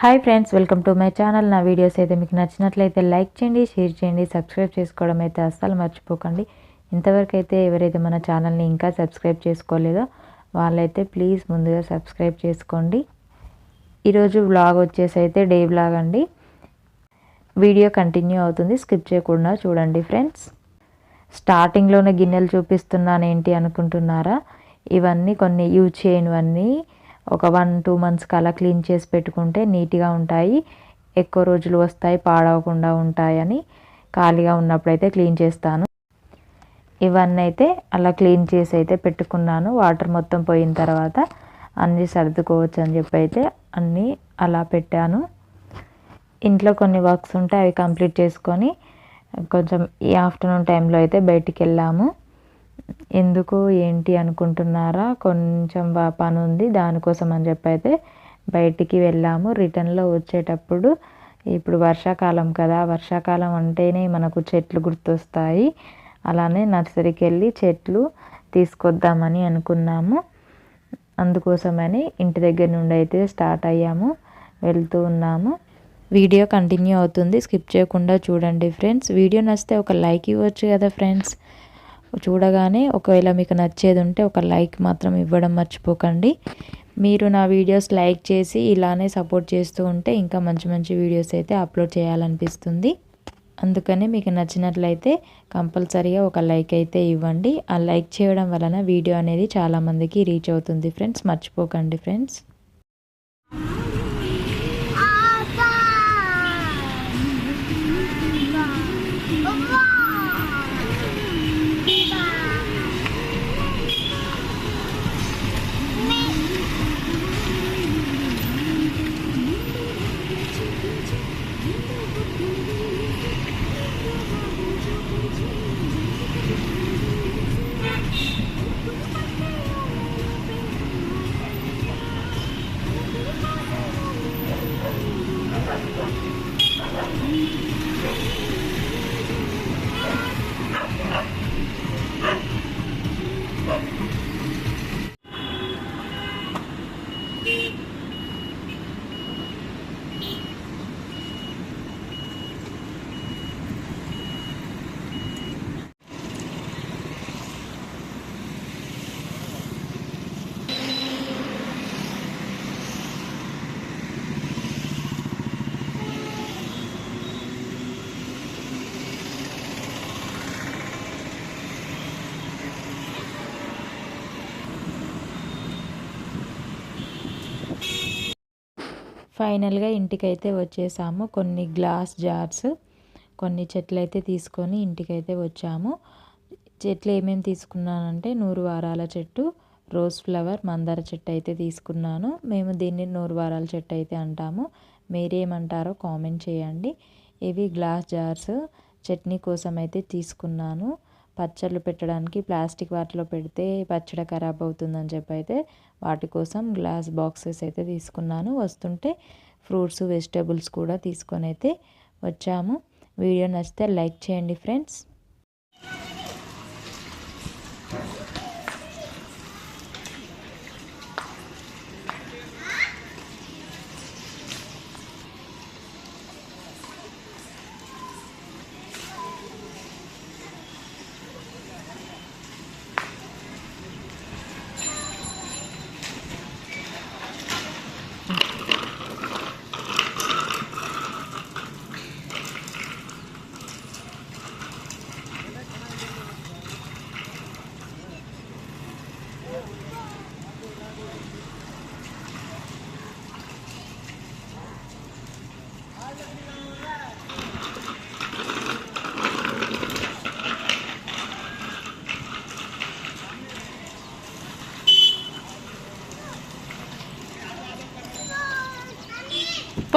Hi friends welcome to my channel నా videos అయితే మీకు నచ్చినట్లయితే లైక్ చేయండి షేర్ చేయండి సబ్స్క్రైబ్ చేసుకోవడం అయితే అస్సలు మర్చిపోకండి. ఇంతవరకు అయితే ఎవరైతే మన ఛానల్ని ఇంకా సబ్స్క్రైబ్ చేసుకోలేదో వాళ్ళైతే ప్లీజ్ ముందుగా సబ్స్క్రైబ్ చేసుకోండి. ఈరోజు వ్లాగ్ వచ్చేసి అయితే డే బ్లాగ్ అండి. వీడియో కంటిన్యూ అవుతుంది స్కిప్ చేయకుండా చూడండి ఫ్రెండ్స్ స్టార్టింగ్లోనే గిన్నెలు చూపిస్తున్నాను ఏంటి అనుకుంటున్నారా? ఇవన్నీ కొన్ని యూజ్ చేయనివన్నీ ఒక వన్ టూ మంత్స్కి అలా క్లీన్ చేసి పెట్టుకుంటే నీట్గా ఉంటాయి. ఎక్కువ రోజులు వస్తాయి పాడవకుండా ఉంటాయని ఖాళీగా ఉన్నప్పుడైతే క్లీన్ చేస్తాను. ఇవన్నీ అయితే అలా క్లీన్ చేసి అయితే పెట్టుకున్నాను. వాటర్ మొత్తం పోయిన తర్వాత అన్నీ సర్దుకోవచ్చు అని చెప్పి అయితే అన్నీ అలా పెట్టాను. ఇంట్లో కొన్ని వర్క్స్ ఉంటే అవి కంప్లీట్ చేసుకొని కొంచెం ఈ ఆఫ్టర్నూన్ టైంలో అయితే బయటికి వెళ్ళాము. ఎందుకు ఏంటి అనుకుంటున్నారా? కొంచెం పని ఉంది దానికోసం అని చెప్పి అయితే బయటికి వెళ్ళాము. రిటర్న్లో వచ్చేటప్పుడు ఇప్పుడు వర్షాకాలం కదా వర్షాకాలం అంటేనే మనకు చెట్లు గుర్తొస్తాయి. అలానే నర్సరీకి వెళ్ళి చెట్లు తీసుకొద్దామని అనుకున్నాము. అందుకోసమని ఇంటి దగ్గర నుండి అయితే స్టార్ట్ అయ్యాము వెళ్తూ ఉన్నాము. వీడియో కంటిన్యూ అవుతుంది స్కిప్ చేయకుండా చూడండి ఫ్రెండ్స్. వీడియో నచ్చితే ఒక లైక్ ఇవ్వచ్చు కదా ఫ్రెండ్స్. చూడగానే ఒకవేళ మీకు నచ్చేది ఉంటే ఒక లైక్ మాత్రం ఇవ్వడం మర్చిపోకండి. మీరు నా వీడియోస్ లైక్ చేసి ఇలానే సపోర్ట్ చేస్తూ ఉంటే ఇంకా మంచి మంచి వీడియోస్ అయితే అప్లోడ్ చేయాలనిపిస్తుంది. అందుకని మీకు నచ్చినట్లయితే కంపల్సరీగా ఒక లైక్ అయితే ఇవ్వండి. ఆ లైక్ చేయడం వలన వీడియో అనేది చాలామందికి రీచ్ అవుతుంది ఫ్రెండ్స్. మర్చిపోకండి ఫ్రెండ్స్. ఫైనల్గా ఇంటికైతే వచ్చేసాము. కొన్ని గ్లాస్ జార్స్ కొన్ని చెట్లు అయితే తీసుకొని ఇంటికైతే వచ్చాము. చెట్లు ఏమేమి తీసుకున్నానంటే నూరు వారాల చెట్టు రోజ్ ఫ్లవర్ మందార చెట్టు అయితే తీసుకున్నాను. మేము దీన్ని నూరు వారాల చెట్టు అయితే అంటాము. మీరేమంటారో కామెంట్ చేయండి. ఇవి గ్లాస్ జార్స్ చట్నీ కోసం అయితే తీసుకున్నాను. పచ్చళ్ళు పెట్టడానికి ప్లాస్టిక్ వాటిలో పెడితే పచ్చడి ఖరాబ్ అవుతుందని చెప్పి అయితే వాటి కోసం గ్లాస్ బాక్సెస్ అయితే తీసుకున్నాను. వస్తుంటే ఫ్రూట్స్ వెజిటేబుల్స్ కూడా తీసుకొని అయితే వచ్చాము. వీడియో నచ్చితే లైక్ చేయండి ఫ్రెండ్స్.